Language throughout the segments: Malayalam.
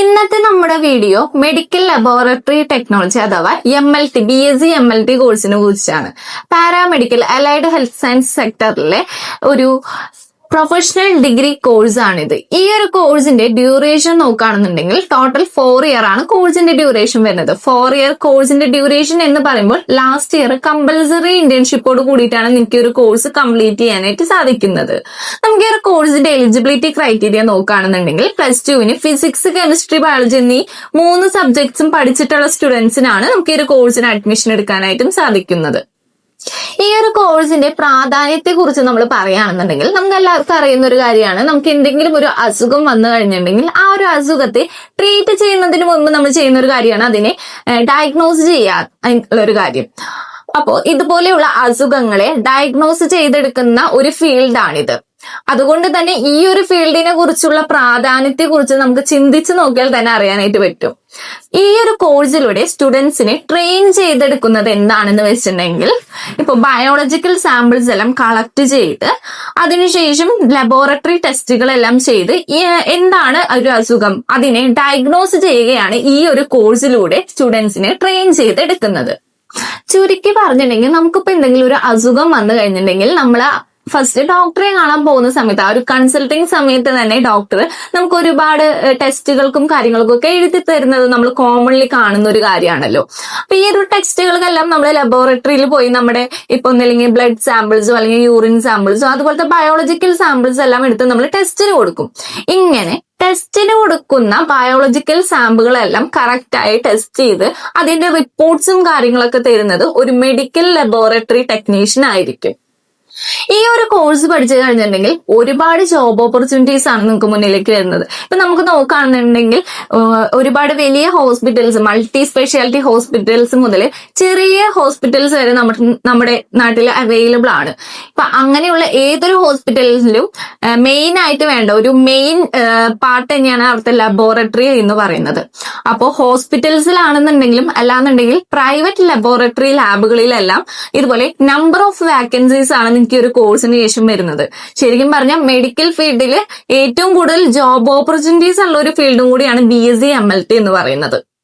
ഇന്നത്തെ നമ്മുടെ വീഡിയോ മെഡിക്കൽ ലബോറട്ടറി ടെക്നോളജി അഥവാ M L T B S C M L T കോഴ്സിനെ കുറിച്ചാണ്. പാരാമെഡിക്കൽ അലൈഡ് ഹെൽത്ത് സയൻസ് സെക്ടറിലെ ഒരു പ്രൊഫഷണൽ ഡിഗ്രി കോഴ്സ് ആണിത്. ഈ ഒരു കോഴ്സിന്റെ ഡ്യൂറേഷൻ നോക്കുകയാണെന്നുണ്ടെങ്കിൽ ടോട്ടൽ ഫോർ ഇയർ ആണ് കോഴ്സിന്റെ ഡ്യൂറേഷൻ വരുന്നത്. ഫോർ ഇയർ കോഴ്സിന്റെ ഡ്യൂറേഷൻ എന്ന് പറയുമ്പോൾ ലാസ്റ്റ് ഇയർ കമ്പൽസറി ഇന്റേൺഷിപ്പോട് കൂടിയിട്ടാണ് നിങ്ങൾക്ക് ഒരു കോഴ്സ് കംപ്ലീറ്റ് ചെയ്യാനായിട്ട് സാധിക്കുന്നത്. നമുക്ക് ഈ ഒരു കോഴ്സിന്റെ എലിജിബിലിറ്റി ക്രൈറ്റീരിയ നോക്കുകയാണെന്നുണ്ടെങ്കിൽ പ്ലസ് ടുവിന് ഫിസിക്സ് കെമിസ്ട്രി ബയോളജി എന്നീ മൂന്ന് സബ്ജക്ട്സും പഠിച്ചിട്ടുള്ള സ്റ്റുഡൻസിനാണ് നമുക്ക് ഈ ഒരു കോഴ്സിന് അഡ്മിഷൻ എടുക്കാനായിട്ടും സാധിക്കുന്നത്. ഈ ഒരു കോഴ്സിന്റെ പ്രാധാന്യത്തെ കുറിച്ച് നമ്മൾ പറയുകയാണെന്നുണ്ടെങ്കിൽ നമുക്ക് എല്ലാവർക്കും അറിയുന്ന ഒരു കാര്യമാണ്. നമുക്ക് എന്തെങ്കിലും ഒരു അസുഖം വന്നു കഴിഞ്ഞിട്ടുണ്ടെങ്കിൽ ആ ഒരു അസുഖത്തെ ട്രീറ്റ് ചെയ്യുന്നതിന് മുമ്പ് നമ്മൾ ചെയ്യുന്ന ഒരു കാര്യമാണ്. അതിനെ ഡയഗ്നോസ് ചെയ്യാൻ ഒരു കാര്യം. അപ്പോൾ ഇതുപോലെയുള്ള അസുഖങ്ങളെ ഡയഗ്നോസ് ചെയ്തെടുക്കുന്ന ഒരു ഫീൽഡാണിത് അതുകൊണ്ട് തന്നെ ഈ ഒരു ഫീൽഡിനെ കുറിച്ചുള്ള പ്രാധാന്യത്തെ കുറിച്ച് നമുക്ക് ചിന്തിച്ചു നോക്കിയാൽ തന്നെ അറിയാനായിട്ട് പറ്റും. ഈ ഒരു കോഴ്സിലൂടെ സ്റ്റുഡൻസിനെ ട്രെയിൻ ചെയ്തെടുക്കുന്നത് എന്താണെന്ന് വെച്ചിട്ടുണ്ടെങ്കിൽ ഇപ്പൊ ബയോളജിക്കൽ സാമ്പിൾസ് എല്ലാം കളക്ട് ചെയ്ത് അതിനുശേഷം ലബോറട്ടറി ടെസ്റ്റുകളെല്ലാം ചെയ്ത് എന്താണ് ഒരു അസുഖം? അതിനെ ഡയഗ്നോസ് ചെയ്യുകയാണ് ഈ ഒരു കോഴ്സിലൂടെ സ്റ്റുഡൻസിനെ ട്രെയിൻ ചെയ്തെടുക്കുന്നത്. ചുരുക്കി പറഞ്ഞിട്ടുണ്ടെങ്കിൽ നമുക്കിപ്പോ എന്തെങ്കിലും ഒരു അസുഖം വന്നു കഴിഞ്ഞിട്ടുണ്ടെങ്കിൽ നമ്മൾ ഫസ്റ്റ് ഡോക്ടറെ കാണാൻ പോകുന്ന സമയത്ത് ആ ഒരു കൺസൾട്ടിങ് സമയത്ത് തന്നെ ഡോക്ടർ നമുക്ക് ഒരുപാട് ടെസ്റ്റുകൾക്കും കാര്യങ്ങൾക്കും ഒക്കെ എഴുതി തരുന്നത് നമ്മൾ കോമൺലി കാണുന്ന ഒരു കാര്യമാണല്ലോ. അപ്പൊ ഈ ഒരു ടെസ്റ്റുകൾക്കെല്ലാം നമ്മൾ ലബോറട്ടറിയിൽ പോയി നമ്മുടെ ഇപ്പൊ ഒന്നില്ലെങ്കിൽ ബ്ലഡ് സാമ്പിൾസോ അല്ലെങ്കിൽ യൂറിൻ സാമ്പിൾസോ അതുപോലത്തെ ബയോളജിക്കൽ സാമ്പിൾസ് എല്ലാം എടുത്ത് നമ്മൾ ടെസ്റ്റിന് കൊടുക്കും. ഇങ്ങനെ ടെസ്റ്റിന് കൊടുക്കുന്ന ബയോളജിക്കൽ സാമ്പിളുകളെല്ലാം കറക്റ്റായി ടെസ്റ്റ് ചെയ്ത് അതിന്റെ റിപ്പോർട്ട്സും കാര്യങ്ങളൊക്കെ തരുന്നത് ഒരു മെഡിക്കൽ ലബോറട്ടറി ടെക്നീഷ്യൻ ആയിരിക്കും. ഈ ഒരു കോഴ്സ് പഠിച്ചു കഴിഞ്ഞിട്ടുണ്ടെങ്കിൽ ഒരുപാട് ജോബ് ഓപ്പർച്യൂണിറ്റീസ് ആണ് നിങ്ങൾക്ക് മുന്നിലേക്ക് വരുന്നത്. ഇപ്പൊ നമുക്ക് നോക്കുകയാണെന്നുണ്ടെങ്കിൽ ഒരുപാട് വലിയ ഹോസ്പിറ്റൽസ് മൾട്ടി സ്പെഷ്യാലിറ്റി ഹോസ്പിറ്റൽസ് മുതൽ ചെറിയ ഹോസ്പിറ്റൽസ് വരെ നമ്മുടെ നമ്മുടെ നാട്ടിൽ അവൈലബിൾ ആണ്. ഇപ്പൊ അങ്ങനെയുള്ള ഏതൊരു ഹോസ്പിറ്റലിലും മെയിൻ ആയിട്ട് വേണ്ട ഒരു മെയിൻ പാർട്ട് തന്നെയാണ് അവിടുത്തെ ലബോറട്ടറി എന്ന് പറയുന്നത്. അപ്പോൾ ഹോസ്പിറ്റൽസിലാണെന്നുണ്ടെങ്കിലും അല്ലാന്നുണ്ടെങ്കിൽ പ്രൈവറ്റ് ലബോറട്ടറി ലാബുകളിലെല്ലാം ഇതുപോലെ നമ്പർ ഓഫ് വാക്കൻസീസ് ആണ് ഈ ഒരു കോഴ്സിന് ശേഷം വരുന്നത്. ശരിക്കും പറഞ്ഞാൽ മെഡിക്കൽ ഫീൽഡിൽ ഏറ്റവും കൂടുതൽ ജോബ് ഓപ്പർച്യൂണിറ്റീസ് ഉള്ള ഒരു ഫീൽഡും കൂടിയാണ് B S C M L T എന്ന് പറയുന്നത്.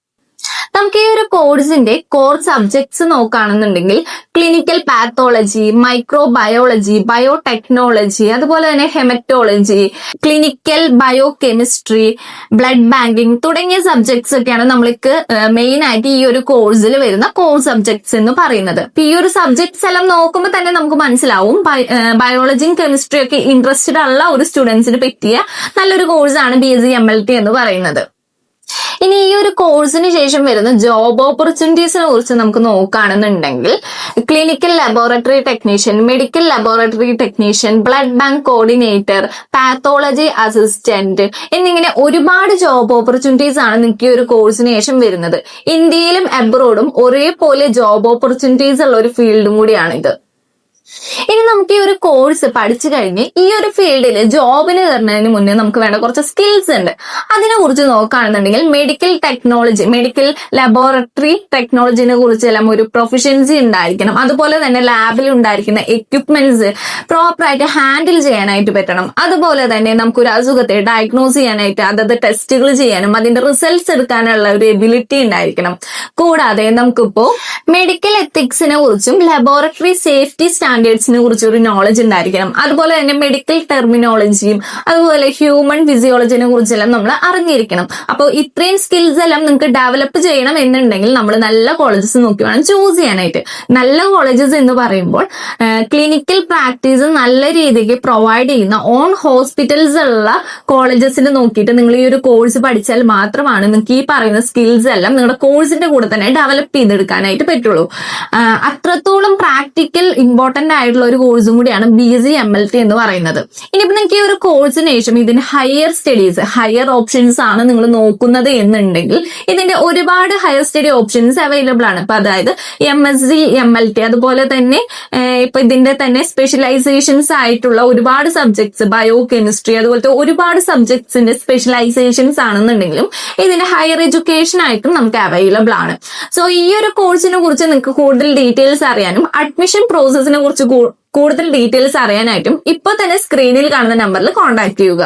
നമുക്ക് ഈ ഒരു കോഴ്സിന്റെ കോർ സബ്ജക്ട്സ് നോക്കുകയാണെന്നുണ്ടെങ്കിൽ ക്ലിനിക്കൽ പാത്തോളജി മൈക്രോബയോളജി ബയോടെക്നോളജി അതുപോലെ തന്നെ haematology clinical biochemistry blood banking തുടങ്ങിയ സബ്ജക്ട്സ് ഒക്കെയാണ് നമ്മൾക്ക് മെയിൻ ആയിട്ട് ഈ ഒരു കോഴ്സിൽ വരുന്ന കോർ സബ്ജക്ട്സ് എന്ന് പറയുന്നത്. ഈ ഒരു സബ്ജക്ട്സ് എല്ലാം നോക്കുമ്പോൾ തന്നെ നമുക്ക് മനസ്സിലാവും. ബയോളജിയും കെമിസ്ട്രിയും ഒക്കെ ഇൻട്രസ്റ്റഡ് ഉള്ള ഒരു സ്റ്റുഡൻസിന് പറ്റിയ നല്ലൊരു കോഴ്സാണ് B S C M L T എന്ന് പറയുന്നത്. ഇനി ഈ ഒരു കോഴ്സിന് ശേഷം വരുന്ന ജോബ് ഓപ്പർച്യൂണിറ്റീസിനെ കുറിച്ച് നമുക്ക് നോക്കുകയാണെന്നുണ്ടെങ്കിൽ clinical laboratory technician medical laboratory technician blood bank coordinator pathology assistant എന്നിങ്ങനെ ഒരുപാട് ജോബ് ഓപ്പർച്യൂണിറ്റീസ് ആണ് നിങ്ങൾക്ക് ഈ ഒരു കോഴ്സിന് ശേഷം വരുന്നത്. ഇന്ത്യയിലും അബ്രോഡും ഒരേപോലെ ജോബ് ഓപ്പർച്യൂണിറ്റീസ് ഉള്ള ഒരു ഫീൽഡും കൂടിയാണ് ഇത് ഇനി നമുക്ക് ഈ ഒരു കോഴ്സ് പഠിച്ചു കഴിഞ്ഞ് ഈ ഒരു ഫീൽഡിൽ ജോബിന് കയറുന്നതിന് മുന്നേ നമുക്ക് വേണ്ട കുറച്ച് സ്കിൽസ് ഉണ്ട്. അതിനെ കുറിച്ച് നോക്കുകയാണെന്നുണ്ടെങ്കിൽ മെഡിക്കൽ ടെക്നോളജി മെഡിക്കൽ ലബോറട്ടറി ടെക്നോളജിനെ കുറിച്ച് എല്ലാം ഒരു പ്രൊഫഷൻസി ഉണ്ടായിരിക്കണം. അതുപോലെ തന്നെ ലാബിൽ ഉണ്ടായിരിക്കുന്ന എക്യുപ്മെന്റ്സ് പ്രോപ്പറായിട്ട് ഹാൻഡിൽ ചെയ്യാനായിട്ട് പറ്റണം. അതുപോലെ തന്നെ നമുക്ക് ഒരു അസുഖത്തെ ഡയഗ്നോസ് ചെയ്യാനായിട്ട് അതത് ടെസ്റ്റുകൾ ചെയ്യാനും അതിന്റെ റിസൾട്ട്സ് എടുക്കാനുള്ള ഒരു എബിലിറ്റി ഉണ്ടായിരിക്കണം. കൂടാതെ നമുക്കിപ്പോ മെഡിക്കൽ എത്തിക്സിനെ കുറിച്ചും ലബോറട്ടറി സേഫ്റ്റി സ്റ്റാൻഡേർഡ്സിനെ കുറിച്ച് ഒരു നോളജ് ഉണ്ടായിരിക്കണം. അതുപോലെ തന്നെ മെഡിക്കൽ ടെർമിനോളജിയും അതുപോലെ ഹ്യൂമൻ ഫിസിയോളജിനെ കുറിച്ചെല്ലാം നമ്മൾ അറിഞ്ഞിരിക്കണം. അപ്പോൾ ഇത്രയും സ്കിൽസ് എല്ലാം നിങ്ങൾക്ക് ഡെവലപ്പ് ചെയ്യണം എന്നുണ്ടെങ്കിൽ നമ്മൾ നല്ല കോളേജസ് നോക്കി വേണം ചൂസ് ചെയ്യാനായിട്ട്. നല്ല കോളേജസ് എന്ന് പറയുമ്പോൾ ക്ലിനിക്കൽ പ്രാക്ടീസ് നല്ല രീതിക്ക് പ്രൊവൈഡ് ചെയ്യുന്ന ഓൺ ഹോസ്പിറ്റൽസ് ഉള്ള കോളേജസിൽ നോക്കിയിട്ട് നിങ്ങൾ ഈ ഒരു കോഴ്സ് പഠിച്ചാൽ മാത്രമാണ് നിങ്ങൾക്ക് ഈ പറയുന്ന സ്കിൽസ് എല്ലാം നിങ്ങളുടെ കോഴ്സിന്റെ കൂടെ തന്നെ ഡെവലപ്പ് ചെയ്തെടുക്കാനായിട്ട് പറ്റുള്ളൂ. അത്രത്തോളം പ്രാക്ടിക്കൽ ഇമ്പോർട്ടന്റ് ആയിട്ടുള്ള ഒരു കോഴ്സും കൂടിയാണ് B C M L T എന്ന് പറയുന്നത്. ഇനിയിപ്പോ നിങ്ങൾക്ക് ഈ ഒരു കോഴ്സിന് ശേഷം ഇതിന് ഹയർ സ്റ്റഡീസ് ഹയർ ഓപ്ഷൻസ് ആണ് നിങ്ങൾ നോക്കുന്നത് എന്നുണ്ടെങ്കിൽ ഇതിന്റെ ഒരുപാട് ഹയർ സ്റ്റഡി ഓപ്ഷൻസ് അവൈലബിൾ ആണ്. ഇപ്പൊ അതായത് M S C M L T അതുപോലെ തന്നെ ഇപ്പൊ ഇതിന്റെ തന്നെ സ്പെഷ്യലൈസേഷൻസ് ആയിട്ടുള്ള ഒരുപാട് സബ്ജക്ട്സ് ബയോ കെമിസ്ട്രി അതുപോലത്തെ ഒരുപാട് സബ്ജക്ട്സിന്റെ സ്പെഷ്യലൈസേഷൻസ് ആണെന്നുണ്ടെങ്കിലും ഇതിന്റെ ഹയർ എഡ്യൂക്കേഷൻ ആയിട്ടും നമുക്ക് അവൈലബിൾ ആണ്. സോ ഈ ഒരു കോഴ്സിനെ കുറിച്ച് നിങ്ങൾക്ക് കൂടുതൽ ഡീറ്റെയിൽസ് അറിയാനും അഡ്മിഷൻ പ്രോസസ്സിനെ കുറിച്ച് കൂടുതൽ ഡീറ്റെയിൽസ് അറിയാനായിട്ടും ഇപ്പോൾ തന്നെ സ്ക്രീനിൽ കാണുന്ന നമ്പറിൽ കോൺടാക്ട് ചെയ്യുക.